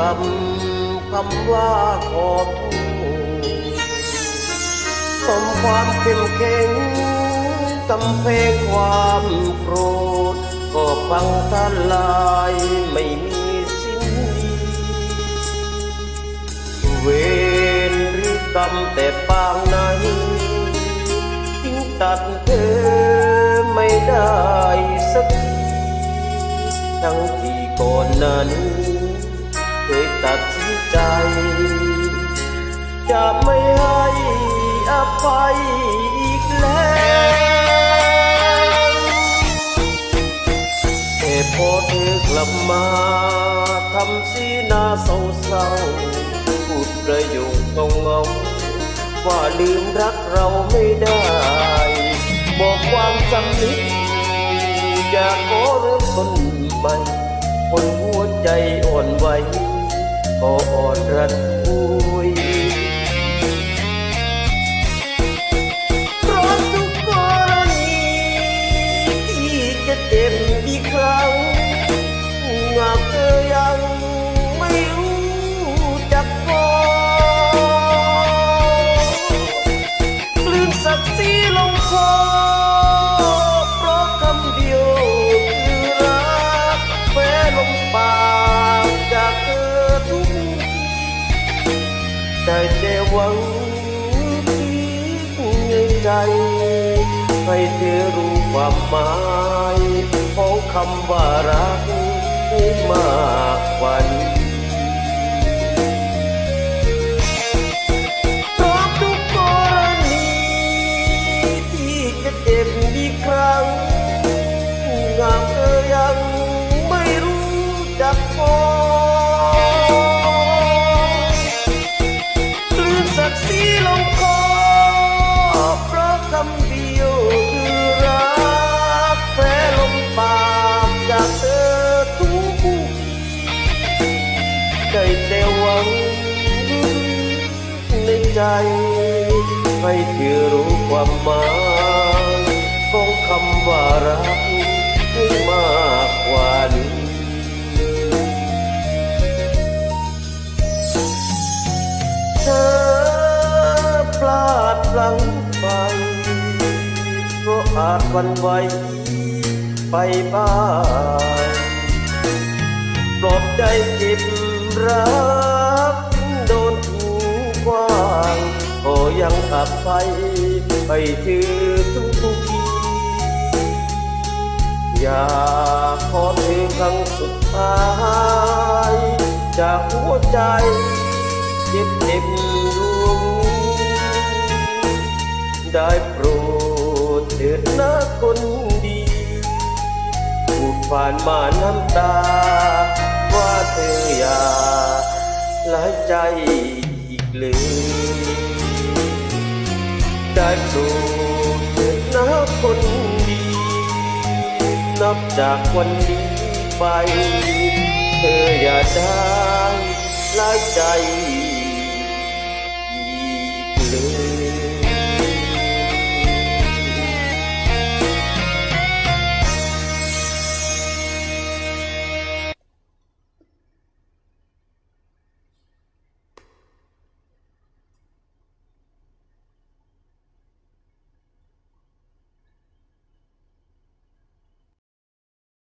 บับคำว่าขอโทษสมความเข้มแข็งกำแพงความโกรธ ก็พังทลายไม่มีสิ้นดีเวรหรือกรรมแต่ปางไหนจึงตัดเธอไม่ได้สักทีทั้งที่ก่อนนั้น ตัดสินใจ จะไม่ให้อภัยอีกแล้วแต่พอเธอกลับมาทำสีหน้าเศร้าๆพูดประโยคเงาๆว่าลืมรักเราไม่ได้ บอกความสำนึกอยากขอเริ่มต้นใหม่คนหัวใจอ่อนไหว ก็อ่อนรัดปุยเพราะทุกกรณีที่จะเจ็บ วังคิดในใจ ให้เธอรู้ความหมายของคำว่ารักให้มากกว่านี้ แต่หวังในใจให้เธอรู้ความหมายของคำว่ารักให้มากกว่านี้เธอพลาดพลั้งไปเพราะอาจวันไหวไปบ้างปลอบใจเจ็บ รักโดนทิ้งกว้างก็ยังอับไปไปถือทุกทีอยากขอเธอครั้งสุดท้ายจากหัวใจเจ็บเจ็บดวงได้โปรดเถิดนะคนดีพูดผ่านมาน้ำตาว่าเธออย่า หลายใจอีกเลยได้โปรดเถิดนะคนดี นับจากวันนี้ไป เธออย่าได้หลายใจ